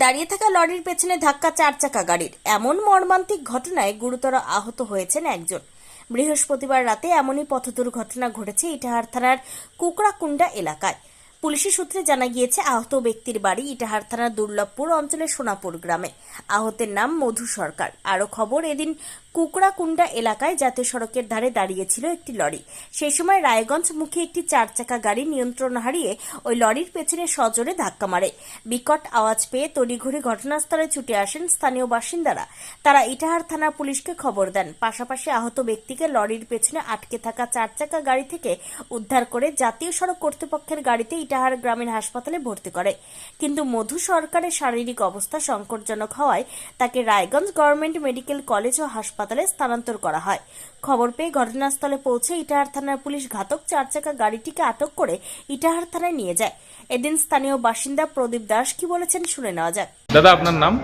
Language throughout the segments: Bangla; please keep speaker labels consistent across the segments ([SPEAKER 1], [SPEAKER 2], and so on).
[SPEAKER 1] দাঁড়িয়ে থাকা লরির পেছনে ধাক্কা চার চাকা গাড়ির। এমন মর্মান্তিক ঘটনায় গুরুতর আহত হয়েছেন একজন। বৃহস্পতিবার রাতে এমনই পথ দুর্ঘটনা ঘটেছে ইটাহার থানার কুকড়াকুন্ডা এলাকায়। পুলিশের সূত্রে জানা গিয়েছে, আহত ব্যক্তির বাড়ি ইটাহার থানার দুর্লভপুর অঞ্চলের সোনাপুর গ্রামে। আহতের নাম মধু সরকার। আরও খবর, এদিন কুকড়াকুন্ডা এলাকায় জাতীয় সড়কের ধারে দাঁড়িয়েছিল একটি লরি। সেই সময় রায়গঞ্জ মুখে একটি চার চাকা গাড়ি নিয়ন্ত্রণ হারিয়ে ওই লরির পেছনে সজোরে ধাক্কা মারে। বিকট আওয়াজ পেয়ে তড়িঘড়ি ঘটনাস্থলে ছুটে আসেন স্থানীয় বাসিন্দারা। তারা ইটাহার থানা পুলিশকে খবর দেন। পাশাপাশি আহত ব্যক্তিকে লরির পেছনে আটকে থাকা চার চাকা গাড়ি থেকে উদ্ধার করে জাতীয় সড়ক কর্তৃপক্ষের গাড়িতে ইটাহার গ্রামীণ হাসপাতালে ভর্তি করে। কিন্তু মধু সরকারের শারীরিক অবস্থা সংকটজনক হওয়ায় তাকে রায়গঞ্জ গভর্নমেন্ট মেডিকেল কলেজ ও হাসপাতালে স্থানান্তর করা হয়। খবর পেয়ে ঘটনাস্থলে পৌঁছে ইটাহার থানার পুলিশ ঘাতক চার চাকা গাড়িটিকে আটক করে ইটাহার থানায় নিয়ে যায়। এদিন স্থানীয় বাসিন্দা প্রদীপ দাস কি বলেছেন শুনে নেওয়া যাক।
[SPEAKER 2] দাদা আপনার নাম?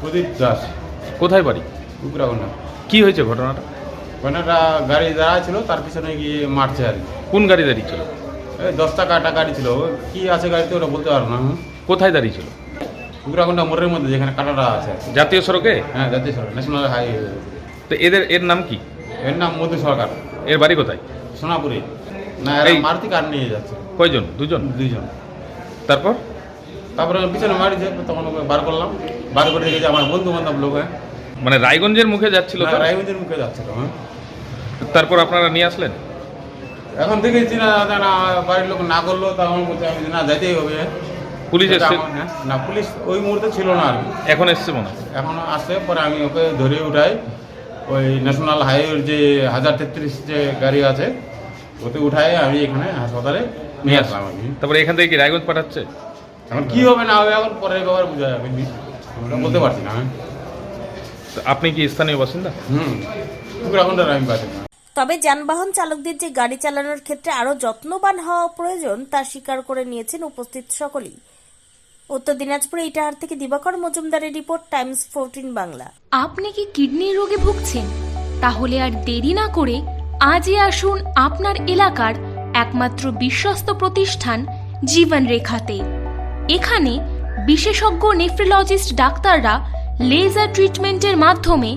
[SPEAKER 3] প্রদীপ দাস।
[SPEAKER 2] কোথায় বাড়ি? কি হয়েছে ঘটনাটা?
[SPEAKER 3] একটা গাড়ি দাঁড়া ছিল তার পিছনে গিয়ে মারছে আর কি।
[SPEAKER 2] কোন গাড়ি দাঁড়িয়ে ছিল?
[SPEAKER 3] দশ টাকা একটা গাড়ি ছিল। কি আছে গাড়িতে ওটা বলতে পারব না।
[SPEAKER 2] কোথায় দাঁড়িয়ে ছিল?
[SPEAKER 3] কুকরাগুন্ডা মোড়ের মধ্যে যেখানে কাটাটা আছে।
[SPEAKER 2] জাতীয় সড়কে?
[SPEAKER 3] হ্যাঁ জাতীয় সড়ক ন্যাশনাল হাইওয়ে
[SPEAKER 2] তো এদের এর নাম কি?
[SPEAKER 3] এর নাম মধু সরকার।
[SPEAKER 2] এর বাড়ি কোথায়?
[SPEAKER 3] সোনাপুরে। না
[SPEAKER 2] এই-
[SPEAKER 3] মারুতি কার নিয়ে যাচ্ছে।
[SPEAKER 2] কয়জন? দুজন?
[SPEAKER 3] দুইজন।
[SPEAKER 2] তারপর?
[SPEAKER 3] তারপরে পিছনে মারিছে তখন বার করলাম। বার করে দেখেছি আমার বন্ধু বান্ধব লোক হ্যাঁ।
[SPEAKER 2] মানে রায়গঞ্জের মুখে যাচ্ছিল
[SPEAKER 3] রায়গঞ্জের মুখে যাচ্ছিল হ্যাঁ।
[SPEAKER 2] তারপর আপনারা নিয়ে আসলেন?
[SPEAKER 3] এখন দেখেছি না না বাড়ির লোক না করল তখন বলছে আমি না যেতেই হবে।
[SPEAKER 2] পুলিশ এসছে?
[SPEAKER 3] হ্যাঁ, না পুলিশ ওই মুহূর্তে ছিল না আর
[SPEAKER 2] এখন এসছে মনে।
[SPEAKER 3] এখন আসে পরে আমি ওকে ধরে উঠাই। ওই ন্যাশনাল হাইওয়ের যে হাজার তেত্রিশ যে গাড়ি আছে ওতে উঠাই আমি এখানে হাসপাতালে নিয়ে আসলাম আমি
[SPEAKER 2] তারপরে এখান থেকে কি রায়গঞ্জ পাঠাচ্ছে?
[SPEAKER 3] এখন কী হবে না হবে এখন পরের ব্যাপার বুঝা যাবে। বলতে পারছি না হ্যাঁ।
[SPEAKER 2] আপনি কি স্থানীয় বাসিন্দা?
[SPEAKER 3] হুম আমি না
[SPEAKER 1] তবে যানবাহন চালকদের যে গাড়ি চালানোর ক্ষেত্রে আরও যত্নবান হওয়া প্রয়োজন, তা স্বীকার করে নিয়েছেন উপস্থিত সকলেই। উত্তর দিনাজপুরে ইটাহার থেকে দিবাকর মজুমদারের রিপোর্ট, টাইমস ফোরটিন বাংলা।
[SPEAKER 4] আপনি কি কিডনির রোগে ভুগছেন? তাহলে আর দেরি না করে আজই আসুন আপনার এলাকার একমাত্র বিশ্বস্ত প্রতিষ্ঠান জীবন রেখাতে এখানে বিশেষজ্ঞ নেফ্রোলজিস্ট ডাক্তাররা লেজার ট্রিটমেন্টের মাধ্যমে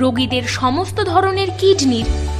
[SPEAKER 4] রোগীদের সমস্ত ধরনের কিডনির